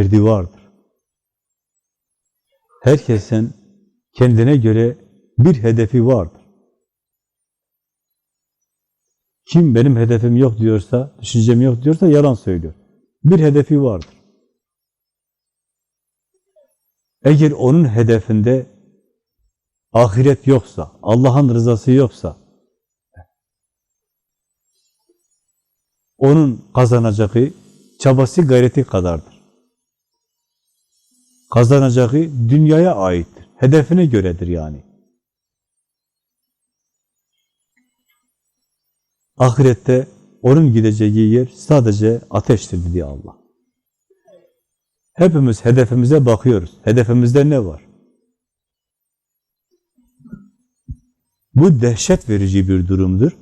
derdi vardır. Herkesin kendine göre bir hedefi vardır. Kim benim hedefim yok diyorsa, düşüncem yok diyorsa yalan söylüyor. Bir hedefi vardır. Eğer onun hedefinde ahiret yoksa, Allah'ın rızası yoksa, onun kazanacağı çabası gayreti kadardır. Kazanacağı dünyaya aittir. Hedefine göredir yani. Ahirette onun gideceği yer sadece ateştir dedi Allah. Hepimiz hedefimize bakıyoruz. Hedefimizde ne var? Bu dehşet verici bir durumdur.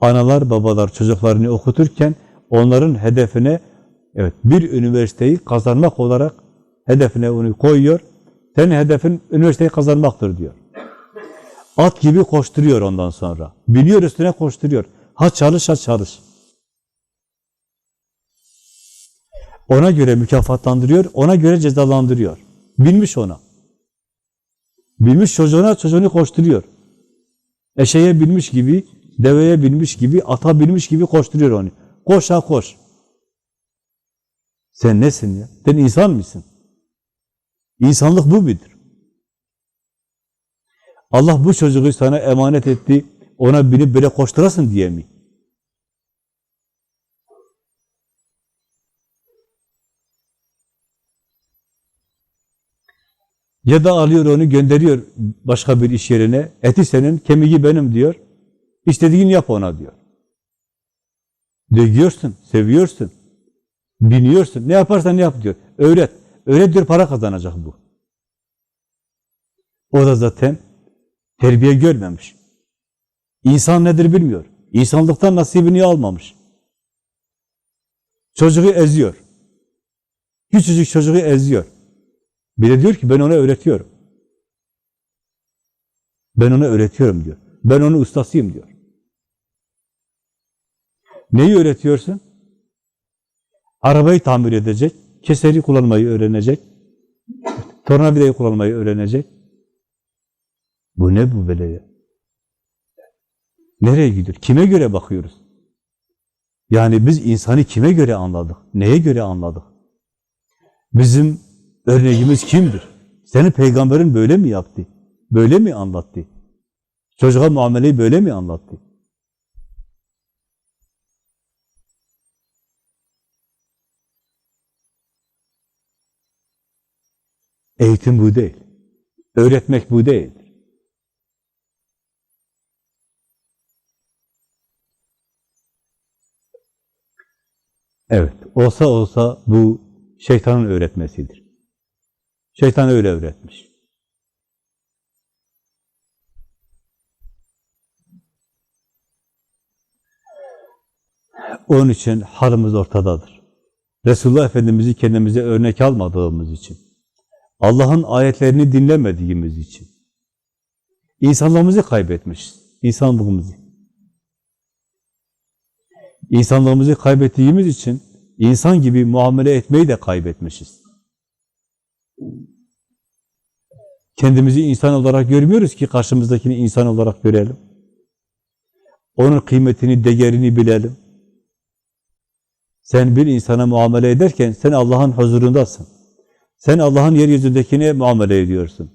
Analar, babalar çocuklarını okuturken onların hedefine evet bir üniversiteyi kazanmak olarak hedefine onu koyuyor. Senin hedefin üniversiteyi kazanmaktır diyor. At gibi koşturuyor ondan sonra. Biliyor üstüne koşturuyor. Ha çalış ha çalış. Ona göre mükafatlandırıyor, ona göre cezalandırıyor. Bilmiş ona. Bilmiş çocuğuna, çocuğunu koşturuyor. Eşeğe binmiş gibi, deveye binmiş gibi, ata binmiş gibi koşturuyor onu. Koş ha koş. Sen nesin ya? Sen insan mısın? İnsanlık bu midir? Allah bu çocuğu sana emanet etti, ona binip böyle koşturasın diye mi? Ya da alıyor onu gönderiyor başka bir iş yerine. Eti senin, kemiği benim diyor. İstediğini yap ona diyor. Dövüyorsun, seviyorsun. Biniyorsun. Ne yaparsan yap diyor. Öğret. Öğret diyor para kazanacak bu. O da zaten terbiye görmemiş. İnsan nedir bilmiyor. İnsanlıktan nasibini almamış. Çocuğu eziyor. Küçücük çocuğu eziyor. Bir de diyor ki ben ona öğretiyorum. Ben ona öğretiyorum diyor. Ben onun ustasıyım diyor. Neyi öğretiyorsun? Arabayı tamir edecek, keseri kullanmayı öğrenecek, tornavidayı kullanmayı öğrenecek. Bu ne bu böyle ya? Nereye gidiyor? Kime göre bakıyoruz? Yani biz insanı kime göre anladık? Neye göre anladık? Bizim örneğimiz kimdir? Seni peygamberin böyle mi yaptı? Böyle mi anlattı? Çocuğa muameleyi böyle mi anlattı? Eğitim bu değil. Öğretmek bu değildir. Evet, olsa olsa bu şeytanın öğretmesidir. Şeytan öyle öğretmiş. Onun için halimiz ortadadır. Resulullah Efendimiz'i kendimize örnek almadığımız için, Allah'ın ayetlerini dinlemediğimiz için, insanlığımızı kaybetmişiz, insanlığımızı. İnsanlığımızı kaybettiğimiz için insan gibi muamele etmeyi de kaybetmişiz. Kendimizi insan olarak görmüyoruz ki karşımızdakini insan olarak görelim. Onun kıymetini, değerini bilelim. Sen bir insana muamele ederken sen Allah'ın huzurundasın. Sen Allah'ın yeryüzündekine muamele ediyorsun.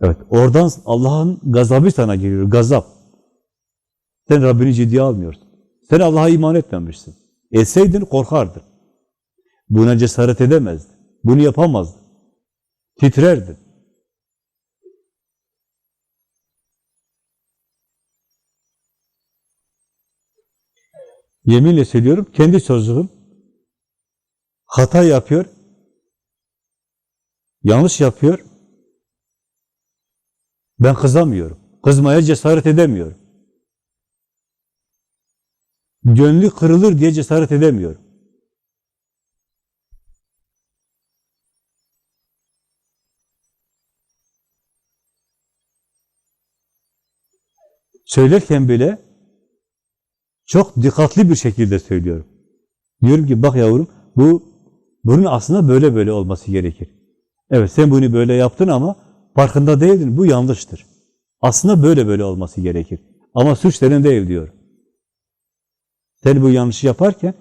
Evet, oradan Allah'ın gazabı sana geliyor, gazap. Sen Rabbini ciddiye almıyorsun. Sen Allah'a iman etmemişsin. Etseydin korkardın. Buna cesaret edemezdin. Bunu yapamazdın. Titrerdin. Yeminle söylüyorum, kendi çocuğum hata yapıyor, yanlış yapıyor. Ben kızamıyorum. Kızmaya cesaret edemiyorum. Gönlü kırılır diye cesaret edemiyorum. Söylerken bile çok dikkatli bir şekilde söylüyorum. Diyorum ki bak yavrum bu Bunun aslında böyle böyle olması gerekir. Evet sen bunu böyle yaptın ama farkında değildin. Bu yanlıştır. Aslında böyle böyle olması gerekir. Ama suç senin değil diyor. Sen bu yanlışı yaparken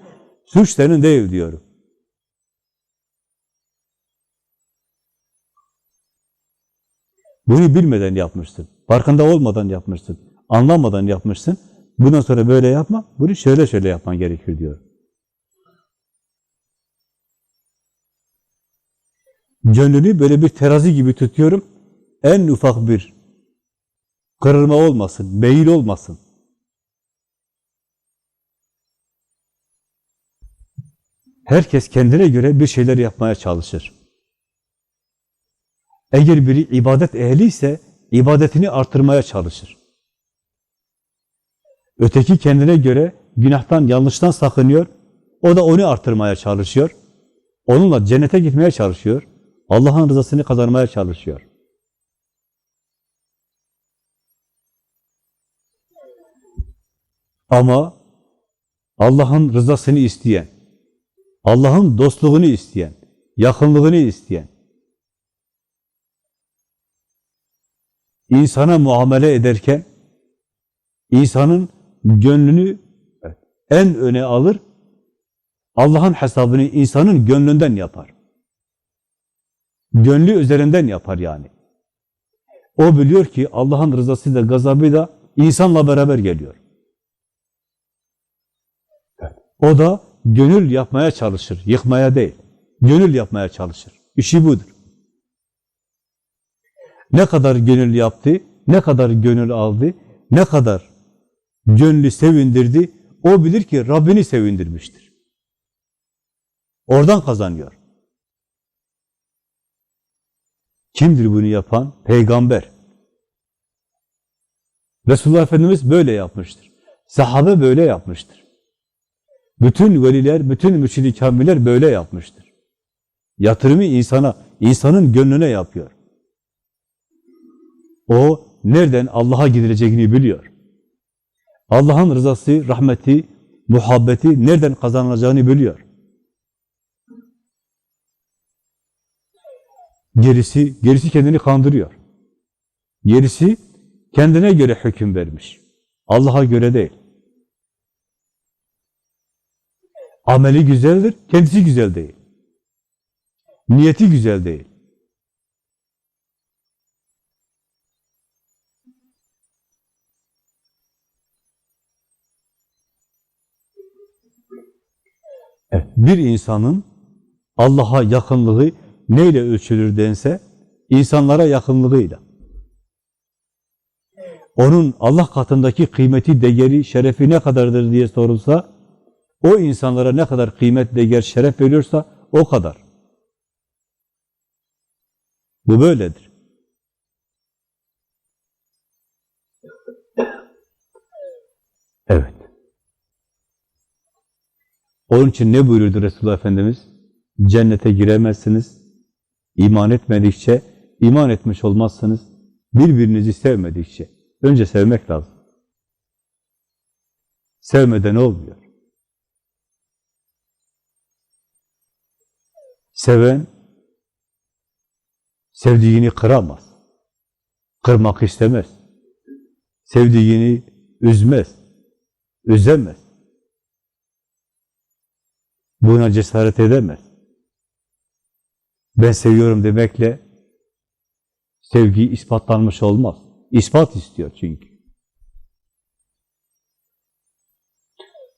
suç senin değil diyorum. Bunu bilmeden yapmışsın. Farkında olmadan yapmışsın. Anlamadan yapmışsın. Bundan sonra böyle yapma. Bunu şöyle şöyle yapman gerekir diyor. Gönlünü böyle bir terazi gibi tutuyorum. En ufak bir kırılma olmasın, meyil olmasın. Herkes kendine göre bir şeyler yapmaya çalışır. Eğer biri ibadet ehli ise ibadetini artırmaya çalışır. Öteki kendine göre günahtan, yanlıştan sakınıyor. O da onu artırmaya çalışıyor. Onunla cennete gitmeye çalışıyor. Allah'ın rızasını kazanmaya çalışıyor. Ama Allah'ın rızasını isteyen, Allah'ın dostluğunu isteyen, yakınlığını isteyen, insana muamele ederken insanın gönlünü en öne alır, Allah'ın hesabını insanın gönlünden yapar. Gönlü üzerinden yapar yani. O biliyor ki Allah'ın rızası da gazabı da insanla beraber geliyor. O da gönül yapmaya çalışır, yıkmaya değil. Gönül yapmaya çalışır. İşi budur. Ne kadar gönül yaptı, ne kadar gönül aldı, ne kadar gönlü sevindirdi, o bilir ki Rabbini sevindirmiştir. Oradan kazanıyor. Kimdir bunu yapan? Peygamber. Resulullah Efendimiz böyle yapmıştır. Sahabe böyle yapmıştır. Bütün veliler, bütün mürşid-i kamiller böyle yapmıştır. Yatırımı insana, insanın gönlüne yapıyor. O nereden Allah'a gidileceğini biliyor. Allah'ın rızası, rahmeti, muhabbeti nereden kazanılacağını biliyor. Gerisi, gerisi kendini kandırıyor. Gerisi kendine göre hüküm vermiş. Allah'a göre değil. Ameli güzeldir, kendisi güzel değil. Niyeti güzel değil. Evet, bir insanın Allah'a yakınlığı neyle ölçülür dense, insanlara yakınlığıyla. Onun Allah katındaki kıymeti, değeri, şerefi ne kadardır diye sorulsa, o insanlara ne kadar kıymet, değer, şeref veriyorsa o kadar. Bu böyledir. Evet. Onun için ne buyurdu Resulullah Efendimiz? Cennete giremezsiniz. İman etmedikçe, iman etmiş olmazsınız. Birbirinizi sevmedikçe. Önce sevmek lazım. Sevmeden olmuyor. Seven, sevdiğini kıramaz. Kırmak istemez. Sevdiğini üzmez. Üzemez. Buna cesaret edemez. Ben seviyorum demekle sevgi ispatlanmış olmaz. İspat istiyor çünkü.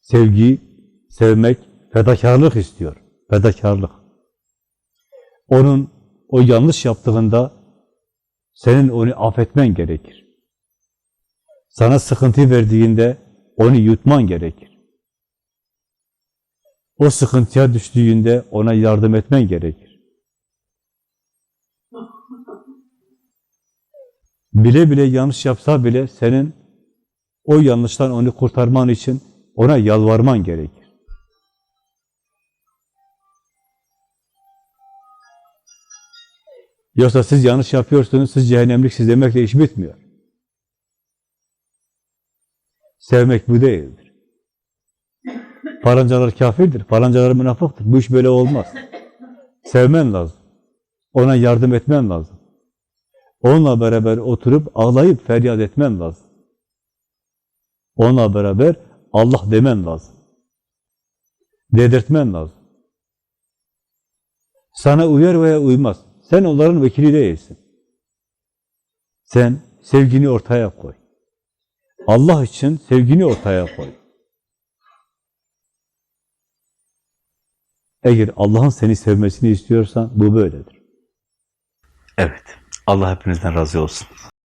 Sevgi, sevmek, fedakarlık istiyor. Fedakarlık. Onun o yanlış yaptığında senin onu affetmen gerekir. Sana sıkıntı verdiğinde onu yutman gerekir. O sıkıntıya düştüğünde ona yardım etmen gerekir. Bile bile yanlış yapsa bile senin o yanlıştan onu kurtarman için ona yalvarman gerekir. Yoksa siz yanlış yapıyorsunuz, siz cehennemliksiniz demekle iş bitmiyor. Sevmek bu değildir. Falancalar kafirdir, falancalar münafıktır. Bu iş böyle olmaz. Sevmen lazım. Ona yardım etmen lazım. Onunla beraber oturup ağlayıp feryat etmen lazım. Onunla beraber Allah demen lazım. Dedirtmen lazım. Sana uyar veya uymaz. Sen onların vekili değilsin. Sen sevgini ortaya koy. Allah için sevgini ortaya koy. Eğer Allah'ın seni sevmesini istiyorsan bu böyledir. Evet. Allah hepinizden razı olsun.